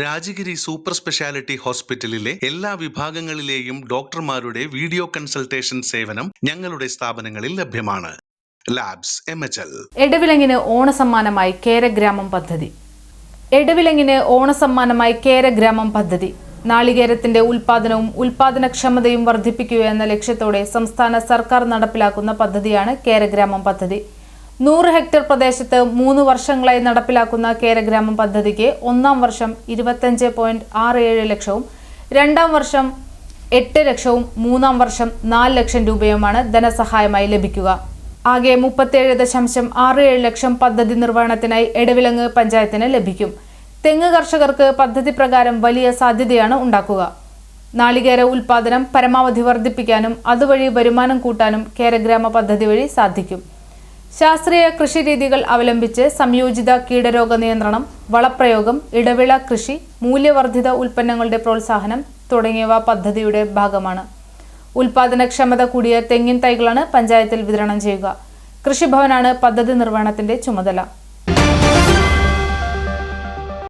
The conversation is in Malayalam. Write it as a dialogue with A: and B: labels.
A: രാജഗിരി സൂപ്പർ സ്പെഷ്യാലിറ്റി ഹോസ്പിറ്റലിലെ എല്ലാ വിഭാഗങ്ങളിലെയും ഡോക്ടർമാരുടെ വീഡിയോ കൺസൾട്ടേഷൻ സേവനം ഞങ്ങളുടെ സ്ഥാപനങ്ങളിൽ ലഭ്യമാണ്. Labs M H L.
B: എടവിലങ്ങിന് ഓണസമ്മാനമായി കേരഗ്രാമം പദ്ധതി. എടവിലങ്ങിന് ഓണസമ്മാനമായി കേരഗ്രാമം പദ്ധതി. നാളികേരത്തിന്റെ ഉൽപാദനവും ഉൽപാദനക്ഷമതയും വർദ്ധിപ്പിക്കുക എന്ന ലക്ഷ്യത്തോടെ സംസ്ഥാന സർക്കാർ നടപ്പിലാക്കുന്ന പദ്ധതിയാണ് കേരഗ്രാമം പദ്ധതി. നൂറ് ഹെക്ടർ പ്രദേശത്ത് മൂന്ന് വർഷങ്ങളായി നടപ്പിലാക്കുന്ന കേരഗ്രാമം പദ്ധതിക്ക് ഒന്നാം വർഷം ഇരുപത്തഞ്ച് പോയിന്റ് ആറ് ഏഴ് ലക്ഷവും രണ്ടാം വർഷം എട്ട് ലക്ഷവും മൂന്നാം വർഷം നാല് ലക്ഷം രൂപയുമാണ് ധനസഹായമായി ലഭിക്കുക. ആകെ മുപ്പത്തിയേഴ് ദശാംശം ആറ് ഏഴ് ലക്ഷം പദ്ധതി നിർവഹണത്തിനായി എടവിലങ്ങ് പഞ്ചായത്തിന് ലഭിക്കും. തെങ്ങ് കർഷകർക്ക് പദ്ധതി പ്രകാരം വലിയ സാധ്യതയാണ് ഉണ്ടാക്കുക. നാളികേര ഉൽപാദനം പരമാവധി വർദ്ധിപ്പിക്കാനും അതുവഴി വരുമാനം കൂട്ടാനും കേരഗ്രാമ പദ്ധതി വഴി സാധിക്കും. ശാസ്ത്രീയ കൃഷി രീതികൾ അവലംബിച്ച് സംയോജിത കീടരോഗ നിയന്ത്രണം വളപ്രയോഗം ഇടവിള കൃഷി മൂല്യവർദ്ധിത ഉൽപ്പന്നങ്ങളുടെ പ്രോത്സാഹനം തുടങ്ങിയവ പദ്ധതിയുടെ ഭാഗമാണ്. ഉൽപാദനക്ഷമത കൂടിയ തെങ്ങിൻ തൈകളാണ് പഞ്ചായത്തിൽ വിതരണം ചെയ്യുക. കൃഷിഭവനാണ് പദ്ധതി നിർവഹണത്തിന്റെ ചുമതല.